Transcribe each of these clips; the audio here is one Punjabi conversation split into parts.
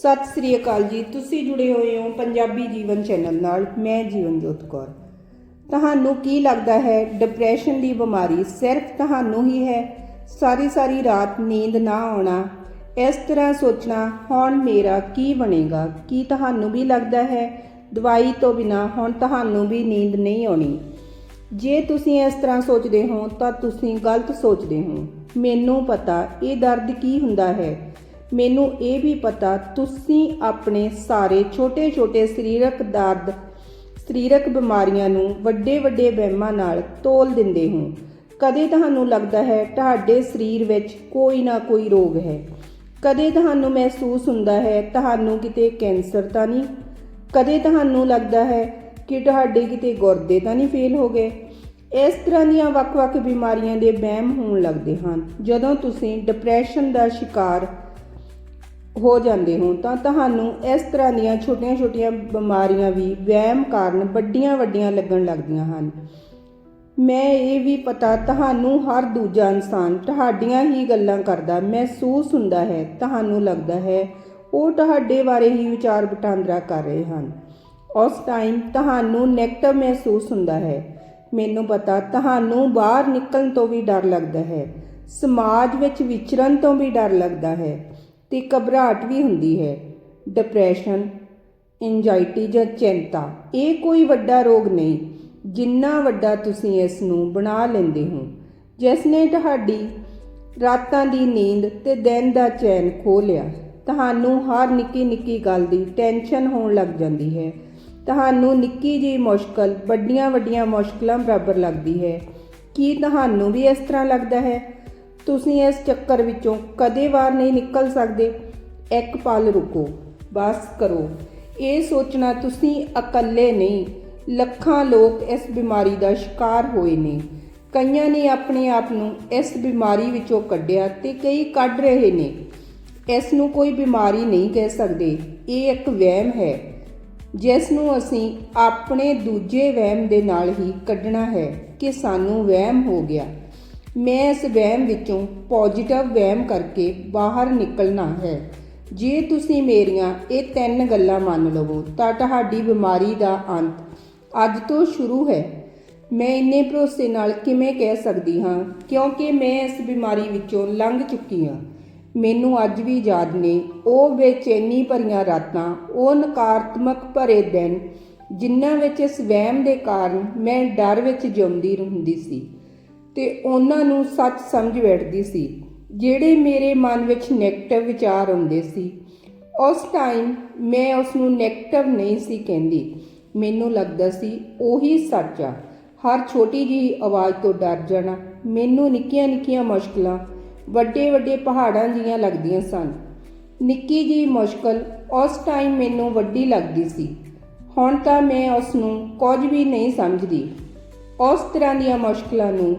ਸਤਿ ਸ੍ਰੀ ਅਕਾਲ ਜੀ। ਤੁਸੀਂ ਜੁੜੇ ਹੋਏ ਹੋ ਪੰਜਾਬੀ ਜੀਵਨ ਚੈਨਲ ਨਾਲ। ਮੈਂ ਜੀਵਨਜੋਤ ਕੌਰ। ਤੁਹਾਨੂੰ ਕੀ ਲੱਗਦਾ ਹੈ? ਡਿਪਰੈਸ਼ਨ ਦੀ ਬਿਮਾਰੀ ਸਿਰਫ ਤੁਹਾਨੂੰ ਹੀ ਹੈ? ਸਾਰੀ ਸਾਰੀ ਰਾਤ ਨੀਂਦ ਨਾ ਆਉਣਾ, ਇਸ ਤਰ੍ਹਾਂ ਸੋਚਣਾ, ਹੁਣ ਮੇਰਾ ਕੀ ਬਣੇਗਾ? ਕੀ ਤੁਹਾਨੂੰ ਵੀ ਲੱਗਦਾ ਹੈ? ਦਵਾਈ ਤੋਂ ਬਿਨਾ ਹੁਣ ਤੁਹਾਨੂੰ ਵੀ ਨੀਂਦ ਨਹੀਂ ਆਉਣੀ। ਜੇ ਤੁਸੀਂ ਇਸ ਤਰ੍ਹਾਂ ਸੋਚਦੇ ਹੋ ਤਾਂ ਤੁਸੀਂ ਗਲਤ ਸੋਚਦੇ ਹੋ। ਮੈਨੂੰ ਪਤਾ, ਇਹ ਦਰਦ ਕੀ ਹੁੰਦਾ ਹੈ? ਮੈਨੂੰ ਇਹ ਵੀ ਪਤਾ, ਤੁਸੀਂ ਆਪਣੇ ਸਾਰੇ ਛੋਟੇ-ਛੋਟੇ ਸਰੀਰਕ ਦਰਦ, ਸਰੀਰਕ ਬਿਮਾਰੀਆਂ ਨੂੰ ਵੱਡੇ-ਵੱਡੇ ਵਹਿਮਾਂ ਨਾਲ ਤੋਲ ਦਿੰਦੇ ਹੋ। ਕਦੇ ਤੁਹਾਨੂੰ ਲੱਗਦਾ ਹੈ ਤੁਹਾਡੇ ਸਰੀਰ ਵਿੱਚ ਕੋਈ ਨਾ ਕੋਈ ਰੋਗ ਹੈ। ਕਦੇ ਤੁਹਾਨੂੰ ਮਹਿਸੂਸ ਹੁੰਦਾ ਹੈ ਤੁਹਾਨੂੰ ਕਿਤੇ ਕੈਂਸਰ ਤਾਂ ਨਹੀਂ। ਕਦੇ ਤੁਹਾਨੂੰ ਲੱਗਦਾ ਹੈ ਕਿ ਤੁਹਾਡੇ ਕਿਤੇ ਗੁਰਦੇ ਤਾਂ ਨਹੀਂ ਫੇਲ ਹੋ ਗਏ। ਇਸ ਤਰ੍ਹਾਂ ਦੀਆਂ ਵੱਖ-ਵੱਖ ਬਿਮਾਰੀਆਂ ਦੇ ਵਹਿਮ ਹੋਣ ਲੱਗਦੇ ਹਨ। ਜਦੋਂ ਤੁਸੀਂ ਡਿਪਰੈਸ਼ਨ ਦਾ ਸ਼ਿਕਾਰ ਹੋ ਜਾਂਦੇ ਹੋ ਤਾਂ ਤੁਹਾਨੂੰ ਇਸ ਤਰ੍ਹਾਂ ਦੀਆਂ ਛੋਟੀਆਂ-ਛੋਟੀਆਂ ਬਿਮਾਰੀਆਂ ਵੀ ਵਹਿਮ ਕਾਰਨ ਵੱਡੀਆਂ-ਵੱਡੀਆਂ ਲੱਗਣ ਲੱਗਦੀਆਂ ਹਨ। ਮੈਂ ਇਹ ਵੀ ਪਤਾ ਤੁਹਾਨੂੰ ਹਰ ਦੂਜਾ ਇਨਸਾਨ ਤੁਹਾਡੀਆਂ ਹੀ ਗੱਲਾਂ ਕਰਦਾ ਮਹਿਸੂਸ ਹੁੰਦਾ ਹੈ, ਤੁਹਾਨੂੰ ਲੱਗਦਾ ਹੈ ਉਹ ਤੁਹਾਡੇ ਬਾਰੇ ਹੀ ਵਿਚਾਰ ਵਟਾਂਦਰਾ ਕਰ ਰਹੇ ਹਨ। ਉਸ ਟਾਈਮ ਤੁਹਾਨੂੰ ਨੈਗੇਟਿਵ ਮਹਿਸੂਸ ਹੁੰਦਾ ਹੈ। ਮੈਨੂੰ ਪਤਾ ਤੁਹਾਨੂੰ ਬਾਹਰ ਨਿਕਲਣ ਤੋਂ ਵੀ ਡਰ ਲੱਗਦਾ ਹੈ। ਸਮਾਜ ਵਿੱਚ ਵਿਚਰਨ ਤੋਂ ਵੀ ਡਰ ਲੱਗਦਾ ਹੈ। ਤੇ ਘਬਰਾਹਟ ਵੀ ਹੁੰਦੀ ਹੈ। ਡਿਪਰੈਸ਼ਨ ਐਂਜ਼ਾਇਟੀ ਜਾਂ ਚਿੰਤਾ, ਇਹ ਕੋਈ ਵੱਡਾ ਰੋਗ ਨਹੀਂ, ਜਿੰਨਾ ਵੱਡਾ ਤੁਸੀਂ ਇਸ ਨੂੰ ਬਣਾ ਲੈਂਦੇ ਹੋ। ਜਿਸ ਨੇ ਤੁਹਾਡੀ ਰਾਤਾਂ ਦੀ ਨੀਂਦ ਤੇ ਦਿਨ ਦਾ ਚੈਨ ਖੋਹ ਲਿਆ, ਤੁਹਾਨੂੰ ਹਰ ਨਿੱਕੀ ਨਿੱਕੀ ਗੱਲ ਦੀ ਟੈਨਸ਼ਨ ਹੋਣ ਲੱਗ ਜਾਂਦੀ ਹੈ। ਤੁਹਾਨੂੰ ਨਿੱਕੀ ਜਿਹੀ ਮੁਸ਼ਕਲ ਵੱਡੀਆਂ ਵੱਡੀਆਂ ਮੁਸ਼ਕਲਾਂ ਬਰਾਬਰ ਲੱਗਦੀ ਹੈ। ਕੀ ਤੁਹਾਨੂੰ ਵੀ ਇਸ ਤਰ੍ਹਾਂ ਲੱਗਦਾ ਹੈ? ਤੁਸੀਂ ਇਸ ਚੱਕਰ ਵਿੱਚੋਂ ਕਦੇ ਵਾਰ ਨਹੀਂ ਨਿਕਲ ਸਕਦੇ। ਇੱਕ ਪਲ ਰੁਕੋ, ਬਸ ਕਰੋ। ਇਹ ਸੋਚਣਾ ਤੁਸੀਂ ਇਕੱਲੇ ਨਹੀਂ, ਲੱਖਾਂ ਲੋਕ ਇਸ ਬਿਮਾਰੀ ਦਾ ਸ਼ਿਕਾਰ ਹੋਏ ਨੇ। ਕਈਆਂ ਨੇ ਆਪਣੇ ਆਪ ਨੂੰ ਇਸ ਬਿਮਾਰੀ ਵਿੱਚੋਂ ਕੱਢਿਆ ਤੇ ਕਈ ਕੱਢ ਰਹੇ ਨੇ। ਇਸ ਨੂੰ ਕੋਈ ਬਿਮਾਰੀ ਨਹੀਂ ਕਹਿ ਸਕਦੇ, ਇਹ ਇੱਕ ਵਹਿਮ ਹੈ। ਜਿਸ ਨੂੰ ਅਸੀਂ ਆਪਣੇ ਦੂਜੇ ਵਹਿਮ ਦੇ ਨਾਲ ਹੀ ਕੱਢਣਾ ਹੈ ਕਿ ਸਾਨੂੰ ਵਹਿਮ ਹੋ ਗਿਆ। ਮੈਂ ਇਸ ਵਹਿਮ ਵਿੱਚੋਂ ਪੋਜ਼ਿਟਿਵ ਵਹਿਮ ਕਰਕੇ ਬਾਹਰ ਨਿਕਲਣਾ ਹੈ। ਜੇ ਤੁਸੀਂ ਮੇਰੀਆਂ ਇਹ ਤਿੰਨ ਗੱਲਾਂ ਮੰਨ ਲਵੋ ਤਾਂ ਤੁਹਾਡੀ ਬਿਮਾਰੀ ਦਾ ਅੰਤ ਅੱਜ ਤੋਂ ਸ਼ੁਰੂ ਹੈ। ਮੈਂ ਇੰਨੇ ਭਰੋਸੇ ਨਾਲ ਕਿਵੇਂ ਕਹਿ ਸਕਦੀ ਹਾਂ? ਕਿਉਂਕਿ ਮੈਂ ਇਸ ਬਿਮਾਰੀ ਵਿੱਚੋਂ ਲੰਘ ਚੁੱਕੀ ਹਾਂ। ਮੈਨੂੰ ਅੱਜ ਵੀ ਯਾਦ ਨੇ, ਉਹ ਬੇਚੈਨੀ ਭਰੀਆਂ ਰਾਤਾਂ, ਉਹ ਨਕਾਰਾਤਮਕ ਭਰੇ ਦਿਨ, ਜਿਨ੍ਹਾਂ ਵਿੱਚ ਇਸ ਵਹਿਮ ਦੇ ਕਾਰਨ ਮੈਂ ਡਰ ਵਿੱਚ ਜਿਉਂਦੀ ਰਹਿੰਦੀ ਸੀ। ਤੇ ਉਹਨਾਂ ਨੂੰ ਸੱਚ ਸਮਝ ਬੈਠਦੀ ਸੀ। ਜਿਹੜੇ ਮੇਰੇ ਮਨ ਵਿੱਚ ਨੈਗੇਟਿਵ ਵਿਚਾਰ ਆਉਂਦੇ ਸੀ, ਉਸ ਟਾਈਮ ਮੈਂ ਉਸ ਨੂੰ ਨੈਗੇਟਿਵ ਨਹੀਂ ਸੀ ਕਹਿੰਦੀ। ਮੈਨੂੰ ਲੱਗਦਾ ਸੀ ਉਹੀ ਸੱਚ ਆ। ਹਰ ਛੋਟੀ ਜਿਹੀ ਆਵਾਜ਼ ਤੋਂ ਡਰ ਜਾਣਾ, ਮੈਨੂੰ ਨਿੱਕੀਆਂ ਨਿੱਕੀਆਂ ਮੁਸ਼ਕਲਾਂ, ਵੱਡੇ ਵੱਡੇ ਪਹਾੜਾਂ ਜੀਆਂ ਲੱਗਦੀਆਂ ਸਨ। ਨਿੱਕੀ ਜਿਹੀ ਮੁਸ਼ਕਲ ਉਸ ਟਾਈਮ ਮੈਨੂੰ ਵੱਡੀ ਲੱਗਦੀ ਸੀ। ਹੁਣ ਤਾਂ ਮੈਂ ਉਸ ਨੂੰ ਕੁਝ ਵੀ ਨਹੀਂ ਸਮਝਦੀ। ਉਸ ਤਰ੍ਹਾਂ ਦੀਆਂ ਮੁਸ਼ਕਲਾਂ ਨੂੰ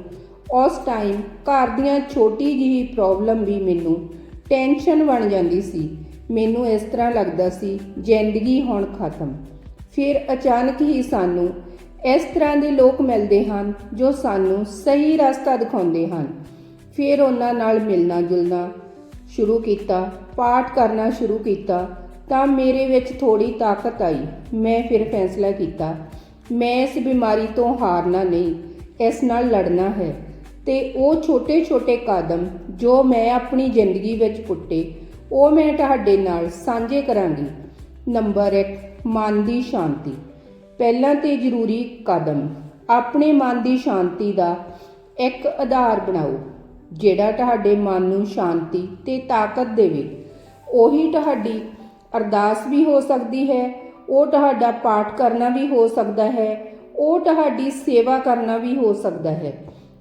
ਉਸ ਟਾਈਮ ਘਰ ਦੀਆਂ ਛੋਟੀ ਜਿਹੀ ਪ੍ਰੋਬਲਮ ਵੀ ਮੈਨੂੰ ਟੈਨਸ਼ਨ ਬਣ ਜਾਂਦੀ ਸੀ। ਮੈਨੂੰ ਇਸ ਤਰ੍ਹਾਂ ਲੱਗਦਾ ਸੀ, ਜ਼ਿੰਦਗੀ ਹੁਣ ਖਤਮ। ਫਿਰ ਅਚਾਨਕ ਹੀ ਸਾਨੂੰ ਇਸ ਤਰ੍ਹਾਂ ਦੇ ਲੋਕ ਮਿਲਦੇ ਹਨ, ਜੋ ਸਾਨੂੰ ਸਹੀ ਰਸਤਾ ਦਿਖਾਉਂਦੇ ਹਨ। ਫਿਰ ਉਹਨਾਂ ਨਾਲ ਮਿਲਣਾ ਜੁਲਣਾ ਸ਼ੁਰੂ ਕੀਤਾ, ਪਾਠ ਕਰਨਾ ਸ਼ੁਰੂ ਕੀਤਾ, ਤਾਂ ਮੇਰੇ ਵਿੱਚ ਥੋੜੀ ਤਾਕਤ ਆਈ। ਮੈਂ ਫਿਰ ਫੈਸਲਾ ਕੀਤਾ, ਮੈਂ ਇਸ ਬਿਮਾਰੀ ਤੋਂ ਹਾਰਨਾ ਨਹੀਂ, ਇਸ ਨਾਲ ਲੜਨਾ ਹੈ। ਤੇ ਉਹ ਛੋਟੇ-ਛੋਟੇ ਕਦਮ ਜੋ ਮੈਂ ਆਪਣੀ ਜ਼ਿੰਦਗੀ ਵਿੱਚ ਪੁੱਟੇ, ਉਹ ਮੈਂ ਤੁਹਾਡੇ ਨਾਲ ਸਾਂਝੇ ਕਰਾਂਗੀ। ਨੰਬਰ 1 ਮਨ ਦੀ ਸ਼ਾਂਤੀ। ਪਹਿਲਾਂ ਤੇ ਜ਼ਰੂਰੀ ਕਦਮ, ਆਪਣੇ ਮਨ ਦੀ ਸ਼ਾਂਤੀ ਦਾ ਇੱਕ ਆਧਾਰ ਬਣਾਓ, ਜਿਹੜਾ ਤੁਹਾਡੇ ਮਨ ਨੂੰ ਸ਼ਾਂਤੀ ਤੇ ਤਾਕਤ ਦੇਵੇ। ਉਹੀ ਤੁਹਾਡੀ ਅਰਦਾਸ ਵੀ ਹੋ ਸਕਦੀ ਹੈ, ਉਹ ਤੁਹਾਡਾ ਪਾਠ ਕਰਨਾ ਵੀ ਹੋ ਸਕਦਾ ਹੈ, ਉਹ ਤੁਹਾਡੀ ਸੇਵਾ ਕਰਨਾ ਵੀ ਹੋ ਸਕਦਾ ਹੈ।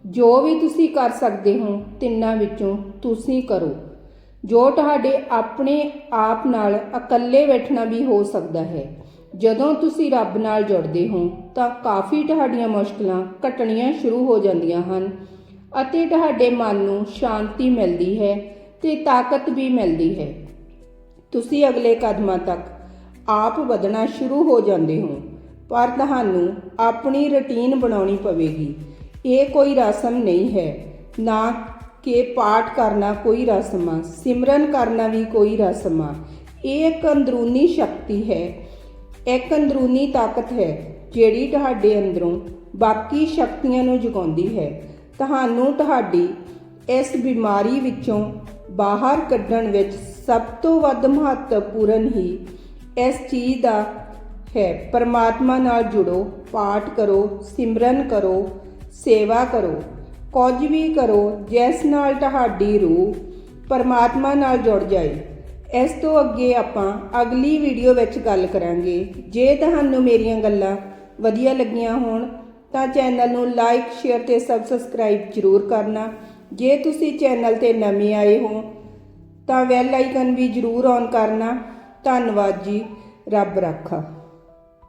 ਜੋ ਵੀ ਤੁਸੀਂ ਕਰ ਸਕਦੇ ਹੋ, ਤਿੰਨਾਂ ਵਿੱਚੋਂ ਤੁਸੀਂ ਕਰੋ। ਜੋ ਤੁਹਾਡੇ ਆਪਣੇ ਆਪ ਨਾਲ ਇਕੱਲੇ ਬੈਠਣਾ ਵੀ ਹੋ ਸਕਦਾ ਹੈ। ਜਦੋਂ ਤੁਸੀਂ ਰੱਬ ਨਾਲ ਜੁੜਦੇ ਹੋ, ਤਾਂ ਕਾਫੀ ਤੁਹਾਡੀਆਂ ਮੁਸ਼ਕਲਾਂ ਘਟਣੀਆਂ ਸ਼ੁਰੂ ਹੋ ਜਾਂਦੀਆਂ ਹਨ ਅਤੇ ਤੁਹਾਡੇ ਮਨ ਨੂੰ ਸ਼ਾਂਤੀ ਮਿਲਦੀ ਹੈ ਤੇ ਤਾਕਤ ਵੀ ਮਿਲਦੀ ਹੈ। ਤੁਸੀਂ ਅਗਲੇ ਕਦਮਾਂ ਤੱਕ ਆਪ ਵਧਣਾ ਸ਼ੁਰੂ ਹੋ ਜਾਂਦੇ ਹੋ, ਪਰ ਤੁਹਾਨੂੰ ਆਪਣੀ ਰੁਟੀਨ ਬਣਾਉਣੀ ਪਵੇਗੀ। ਇਹ ਕੋਈ ਰਸਮ ਨਹੀਂ ਹੈ। ਨਾ ਕਿ ਪਾਠ ਕਰਨਾ ਕੋਈ ਰਸਮ ਆ, ਸਿਮਰਨ ਕਰਨਾ ਵੀ ਕੋਈ ਰਸਮ ਆ। ਇਹ ਇੱਕ ਅੰਦਰੂਨੀ ਸ਼ਕਤੀ ਹੈ। ਇੱਕ ਅੰਦਰੂਨੀ ਤਾਕਤ ਹੈ ਜਿਹੜੀ ਤੁਹਾਡੇ ਅੰਦਰੋਂ ਬਾਕੀ ਸ਼ਕਤੀਆਂ ਨੂੰ ਜਗਾਉਂਦੀ ਹੈ। ਤੁਹਾਨੂੰ ਤੁਹਾਡੀ ਇਸ ਬਿਮਾਰੀ ਵਿੱਚੋਂ ਬਾਹਰ ਕੱਢਣ ਵਿੱਚ ਸਭ ਤੋਂ ਵੱਧ ਮਹੱਤਵਪੂਰਨ ਹੀ ਇਸ ਚੀਜ਼ ਦਾ ਹੈ। ਪਰਮਾਤਮਾ ਨਾਲ ਜੁੜੋ, ਪਾਠ ਕਰੋ, ਸਿਮਰਨ ਕਰੋ। ਸੇਵਾ ਕਰੋ, ਕੁਝ ਵੀ ਕਰੋ, ਜਿਸ ਨਾਲ ਤੁਹਾਡੀ ਰੂਹ ਪਰਮਾਤਮਾ ਨਾਲ ਜੁੜ ਜਾਏ। ਇਸ ਤੋਂ ਅੱਗੇ ਆਪਾਂ ਅਗਲੀ ਵੀਡੀਓ ਵਿੱਚ ਗੱਲ ਕਰਾਂਗੇ। ਜੇ ਤੁਹਾਨੂੰ ਮੇਰੀਆਂ ਗੱਲਾਂ ਵਧੀਆ ਲੱਗੀਆਂ ਹੋਣ, ਤਾਂ ਚੈਨਲ ਨੂੰ ਲਾਈਕ, ਸ਼ੇਅਰ ਤੇ ਸਬਸਕ੍ਰਾਈਬ ਜ਼ਰੂਰ ਕਰਨਾ। ਜੇ ਤੁਸੀਂ ਚੈਨਲ ਤੇ ਨਵੇਂ ਆਏ ਹੋ, ਤਾਂ ਬੈਲ ਆਈਕਨ ਵੀ ਜ਼ਰੂਰ ਔਨ ਕਰਨਾ। ਧੰਨਵਾਦ ਜੀ। ਰੱਬ ਰੱਖਾ।